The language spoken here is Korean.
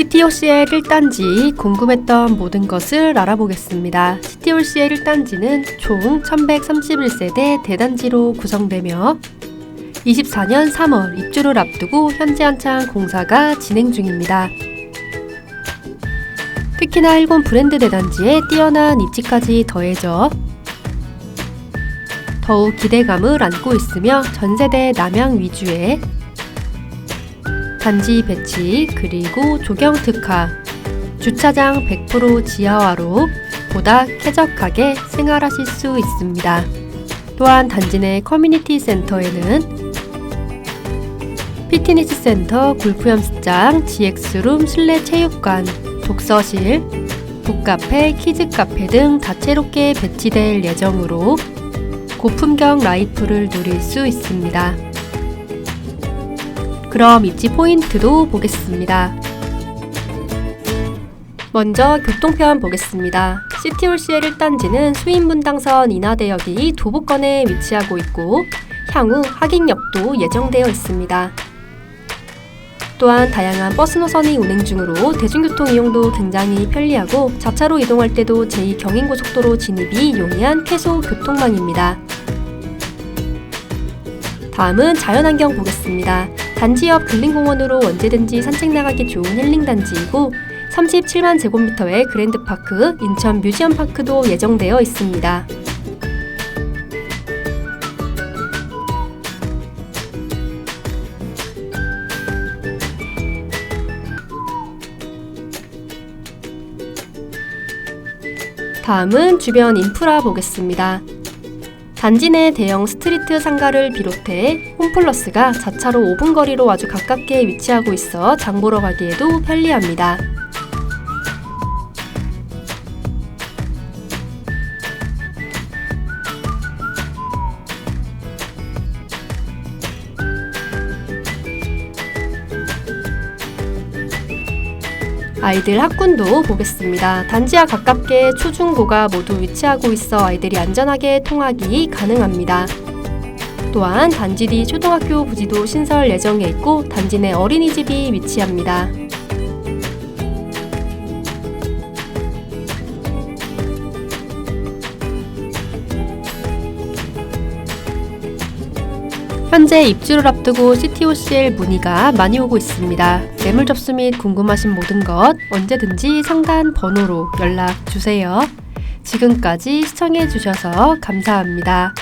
CTOC의 1단지 궁금했던 모든 것을 알아보겠습니다. CTOC의 1단지는 총 1131세대 대단지로 구성되며 24년 3월 입주를 앞두고 현재 한창 공사가 진행 중입니다. 특히나 일본 브랜드 대단지에 뛰어난 입지까지 더해져 더욱 기대감을 안고 있으며 전세대 남양 위주의 단지 배치 그리고 조경 특화 주차장 100% 지하화로 보다 쾌적하게 생활하실 수 있습니다. 또한 단지 내 커뮤니티 센터에는 피트니스 센터, 골프 연습장, GX룸, 실내 체육관, 독서실, 북카페, 키즈카페 등 다채롭게 배치될 예정으로 고품격 라이프를 누릴 수 있습니다. 그럼 입지 포인트도 보겠습니다. 먼저 교통편 보겠습니다. 시티홀CL 1단지는 수인분당선 인하대역이 도보권에 위치하고 있고 향후 하객역도 예정되어 있습니다. 또한 다양한 버스 노선이 운행 중으로 대중교통 이용도 굉장히 편리하고 자차로 이동할 때도 제2경인고속도로 진입이 용이한 쾌소 교통망입니다. 다음은 자연환경 보겠습니다. 단지 옆 근린공원으로 언제든지 산책 나가기 좋은 힐링 단지이고 37만 제곱미터의 그랜드파크, 인천 뮤지엄파크도 예정되어 있습니다. 다음은 주변 인프라 보겠습니다. 단지 내 대형 스트리트 상가를 비롯해 홈플러스가 자차로 5분 거리로 아주 가깝게 위치하고 있어 장 보러 가기에도 편리합니다. 아이들 학군도 보겠습니다. 단지와 가깝게 초중고가 모두 위치하고 있어 아이들이 안전하게 통학이 가능합니다. 또한 단지 뒤 초등학교 부지도 신설 예정에 있고 단지 내 어린이집이 위치합니다. 현재 입주를 앞두고 CTOCL 문의가 많이 오고 있습니다. 매물 접수 및 궁금하신 모든 것 언제든지 상단 번호로 연락 주세요. 지금까지 시청해 주셔서 감사합니다.